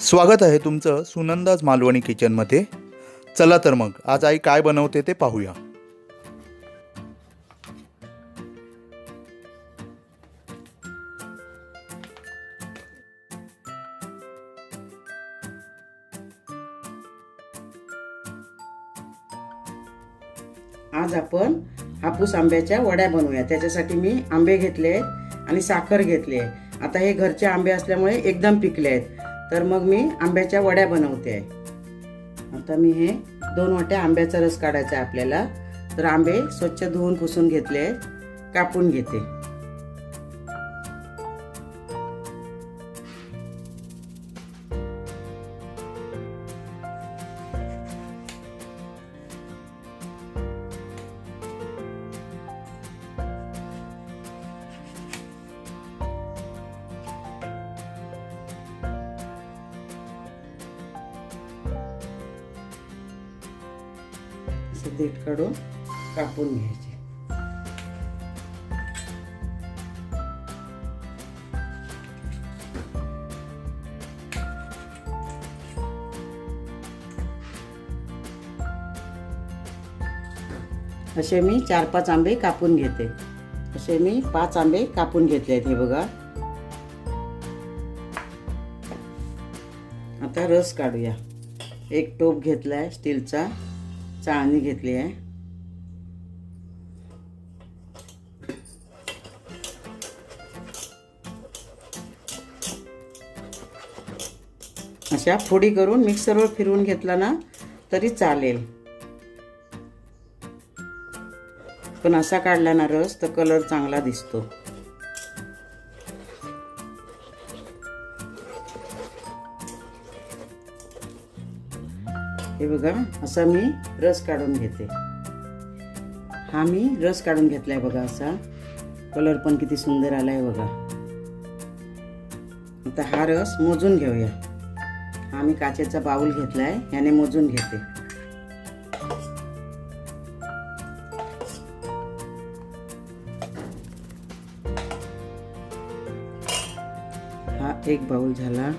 स्वागत आहे तुमचं सुनंदाज मालवणी किचनमध्ये. चला तर मग आज आई काय बनवते ते पाहूया. आज आपण हापूस आंब्याच्या वड्या बनवूया. त्याच्यासाठी मी आंबे घेतले आहेत आणि साखर घेतली आहे. आता हे घरचे आंबे असल्यामुळे एकदम पिकले आहेत. तर मग मी आंब्याच्या वड्या बनवते. आहे आता मी हे दोन वाट्या आंब्याचा रस काढायचा आहे आपल्याला. तर आंबे स्वच्छ धुवून पुसून घेतले आहेत कापून घेते. असं देठ काढून कापून घ्यायचे. असे मी चार पाच आंबे कापून घेते. असे मी पाच आंबे कापून घेतले आहेत हे बघा. आता रस काढूया. एक टोप घेतलाय स्टीलचा. चाळणी घेतली आहे. अशा फोडी करून मिक्सरवर फिरवून घेतला ना तरी चालेल. पण असा काढला ना रस तर कलर चांगला दिसतो. हे बघा असा मी रस काढून घेते. हा मी रस काढून घेतलाय बघा असा. कलर पण किती सुंदर आलाय बघा. आता हा रस मोजून घेऊया. हा मी काचेचा बाऊल घेतलाय याने मोजून घेते. हा एक बाऊल झाला.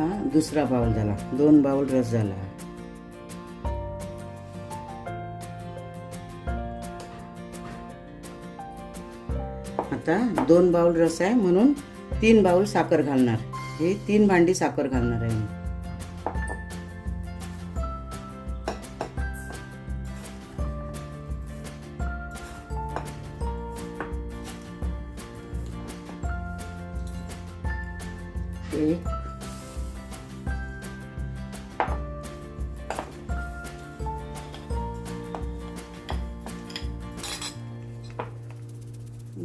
हा दुसरा बाउल झाला. दोन बाउल रस झाला. आता दोन बाउल रस आहे म्हणून तीन बाउल साखर घालणार. हे तीन भांडी साखर घालणार आहे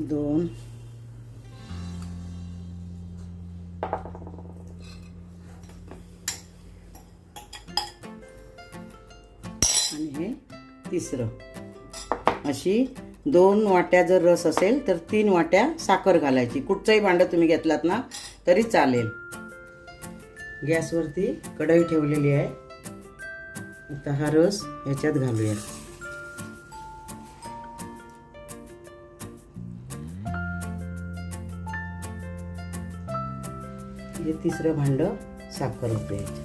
दोन आणि हे तिसरं. अशी दोन वाट्या जर रस असेल तर तीन वाट्या साखर घालायची. कुठचंही भांडं तुम्ही घेतलात ना तरी चालेल. गॅसवरती कढई ठेवलेली आहे. आता हा रस ह्याच्यात घालूया. हे तिसरं भांड साखर द्यायचं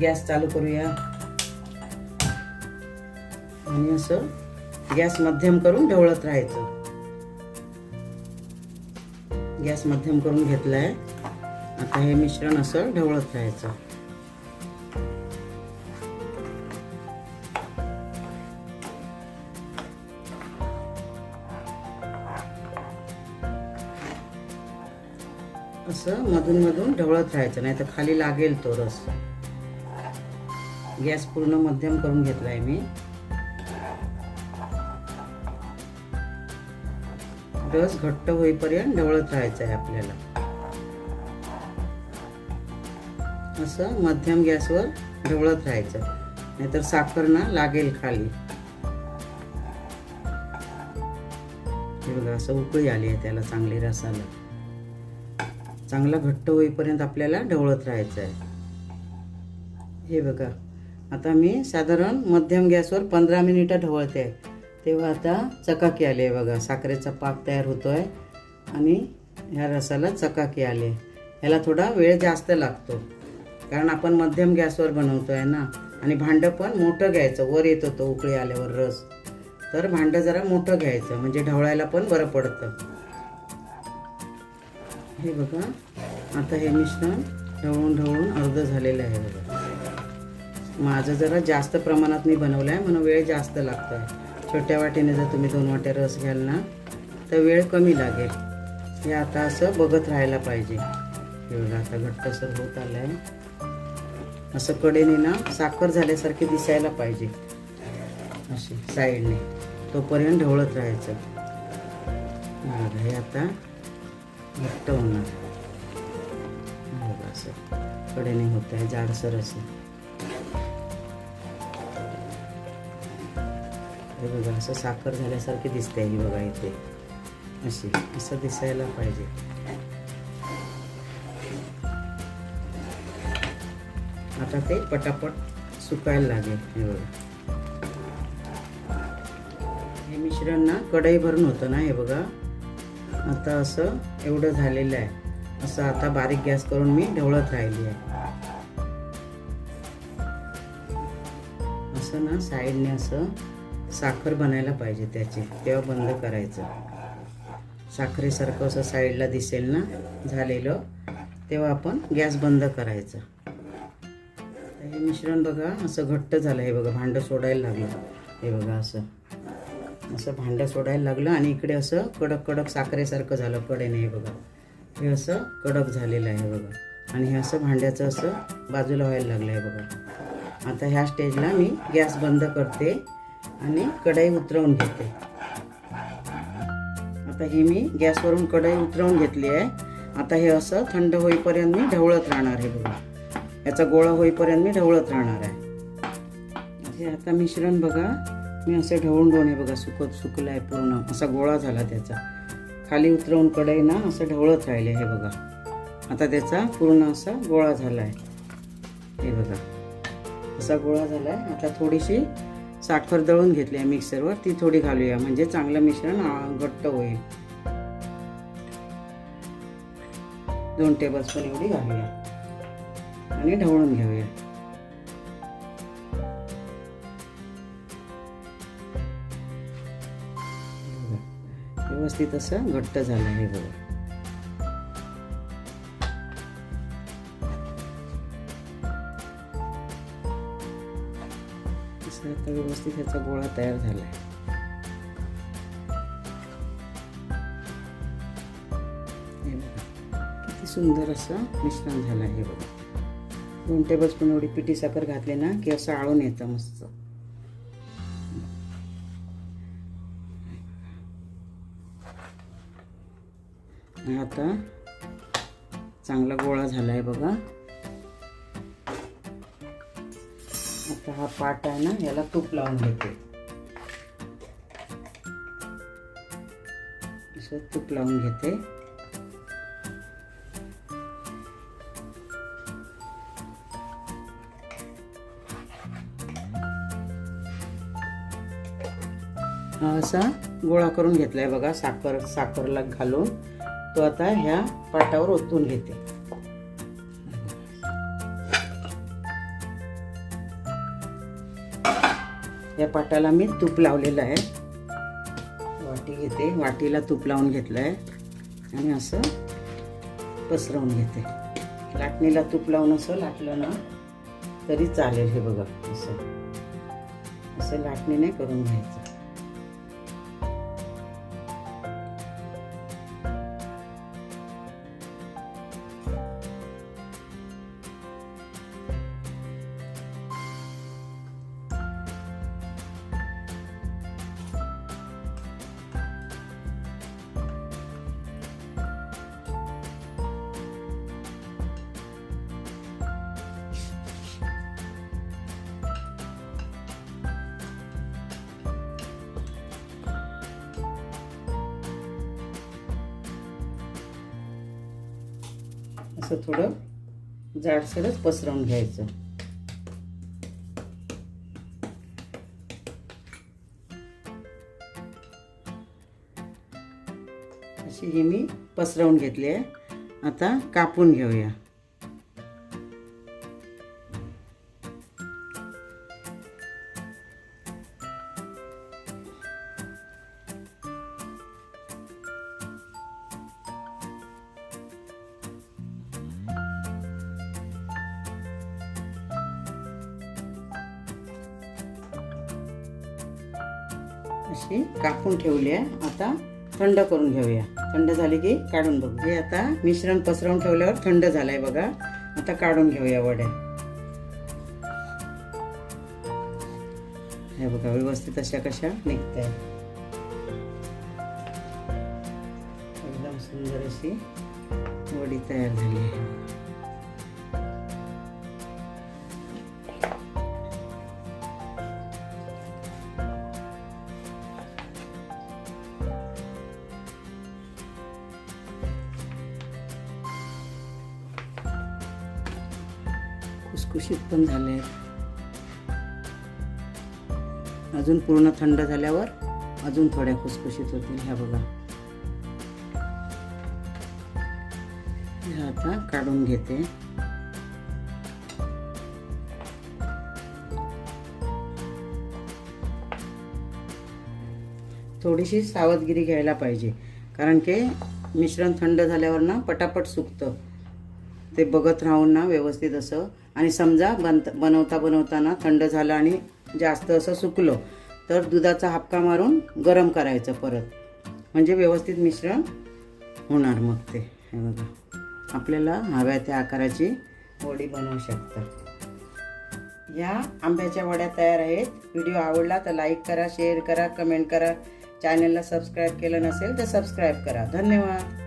गॅस चालू करूया. आणि असं गॅस मध्यम करून ढवळत राहायचं. गॅस मध्यम करून घेतलाय. आता हे मिश्रण असं ढवळत राहायचं. असं मधून मधून ढवळत राहायचं नाही तर खाली लागेल तो रस. गॅस पूर्ण मध्यम करून घेतलाय मी. रस घट्ट होईपर्यंत ढवळत राहायचं आहे आपल्याला. असं मध्यम गॅसवर ढवळत राहायचं नाहीतर साखर ना लागेल खाली. हे बघा असं उकळी आली आहे त्याला चांगली रसाला. चांगला घट्ट होईपर्यंत आपल्याला ढवळत राहायचं आहे. हे बघा. आता मी साधारण मध्यम गॅसवर पंधरा मिनिटं ढवळते. तेव्हा आता चकाकी आली आहे बघा. साखरेचा पाक तयार होतो आहे आणि ह्या रसाला चकाकी आली आहे. ह्याला थोडा वेळ जास्त लागतो. कारण आपण मध्यम गॅसवर बनवतो आहे ना. आणि भांडं पण मोठं घ्यायचं. वर येत होतं उकळी आल्यावर रस. तर भांडं जरा मोठं घ्यायचं. म्हणजे ढवळायला पण बरं पडतं. हे बघा. आता हे मिश्रण ढवळून ढवळून अर्ध झालेलं आहे बघा. माझं जरा जास्त प्रमाणात मी बनवलं आहे म्हणून वेळ जास्त लागतो आहे छोट्या वाटीने जर तुम्ही दोन वाट्या रस घ्याल ना तर वेळ कमी लागेल. हे आता असं बघत राहायला पाहिजे. हे बघा आता घट्टसर होत आलं आहे असं कडेने ना साखर झाल्यासारखे दिसायला पाहिजे. अशी साईडने. तोपर्यंत ढवळत राहायचं. हे हे आता घट्ट होणार बघा असं. कडेने होत आहे जाडसर असं. हे बघा असं साखर झाल्यासारखी दिसते ही बघा इथे. अशी असं दिसायला पाहिजे. आता ते पटापट सुकायला लागेल हे बघा. हे मिश्रण ना कढई भरून होतं ना हे बघा. आता असं एवढं झालेलं आहे. असं आता बारीक गॅस करून मी ढवळत राहिली आहे. असं ना साईडने असं साखर बनायला पाहिजे त्याची तेव्हा बंद करायचं. साखरेसारखं असं साईडला दिसेल ना झालेलं तेव्हा आपण गॅस बंद करायचं. हे मिश्रण बघा असं घट्ट झालं हे बघा भांडं सोडायला लागलं. हे बघा असं. असं भांडं सोडायला लागलं आणि इकडे असं कडक कडक साखरेसारखं झालं. कडेने हे बघा. हे असं कडक झालेलं आहे बघा. आणि हे असं भांड्याचं असं बाजूला व्हायला लागलं आहे बघा. आता ह्या स्टेजला मी गॅस बंद करते आणि कढई उतरवून घेते. आता ही मी गॅसवरून कढई उतरवून घेतली आहे. आता हे असं थंड होईपर्यंत मी ढवळत राहणार आहे बघा. याचा गोळा होईपर्यंत मी ढवळत राहणार आहे. हे आता मिश्रण बघा. मी असं ढवळून ढवळून हे बघा सुकत सुकलं आहे पूर्ण. असा गोळा झाला त्याचा. खाली उतरवून कढई ना असं ढवळत राहिले हे बघा. आता त्याचा पूर्ण असा गोळा झाला आहे हे बघा. असा गोळा झाला आहे आता थोडीशी साखर दळून घेतली आहे मिक्सरवर. ती थोडी घालूया. म्हणजे चांगलं मिश्रण घट्ट होईल. दोन टेबलस्पून एवढी घालूया. आणि ढवळून घेऊया. व्यवस्थित असं घट्ट झालं आहे बघा. आता व्यवस्थित ह्याचा गोळा तयार झाला आहे किती सुंदर असं मिश्रण झालं आहे बघा. दोन टेबलस्पून एवढी पिठी साखर घातली ना की असं आळून येतं मस्त. आता चांगला गोळा झाला आहे बघा. आता हा पाट आहे ना याला तूप लावून घेते. असं तूप लावून घेते. असा गोळा करून घेतलाय बघा साखर साखरला घालून. तो आता ह्या पाटावर ओतून घेते. या पाटाला मी तूप लावलेलं आहे. वाटी घेते. वाटीला तूप लावून घेतलं आहे आणि असं पसरवून घेते. लाटणीला तूप लावून असं लाटलं ना तरी चालेल हे बघा असं. असं लाटणीने करून घ्यायचं. असं थोडं जाडसरच पसरवून घ्यायचं. अशी ही मी पसरवून घेतली आहे. आता कापून घेऊया. अशी कापून ठेवली आहे. आता थंड करून घेऊया. थंड झाली की काढून बघू. हे आता मिश्रण पसरवून ठेवल्यावर थंड झालंय बघा. आता काढून घेऊया वड्या हे बघा व्यवस्थित अशा कशा निघत एकदम सुंदर अशी वडी तयार झाली आहे. खुसखुशीत पण झाले. अजून पूर्ण थंड झाल्यावर अजून थोड्या खुसखुशीत होतील ह्या बघा. ह्या आता काढून घेते. थोडीशी सावधगिरी घ्यायला पाहिजे. कारण की मिश्रण थंड झाल्यावर ना पटापट सुकतं. ते बघत राहून ना व्यवस्थित असं आणि समजा बनत बनवता बनवताना थंड झालं आणि जास्त असं सुकलं तर दुधाचा हापका मारून गरम करायचं परत. म्हणजे व्यवस्थित मिश्रण होणार मग ते. हे बघा. आपल्याला हव्या त्या आकाराची वडी बनवू शकता. या आंब्याच्या वड्या तयार आहेत. व्हिडिओ आवडला तर लाईक करा शेअर करा कमेंट करा. चॅनलला सबस्क्राईब केलं नसेल तर सबस्क्राईब करा. धन्यवाद.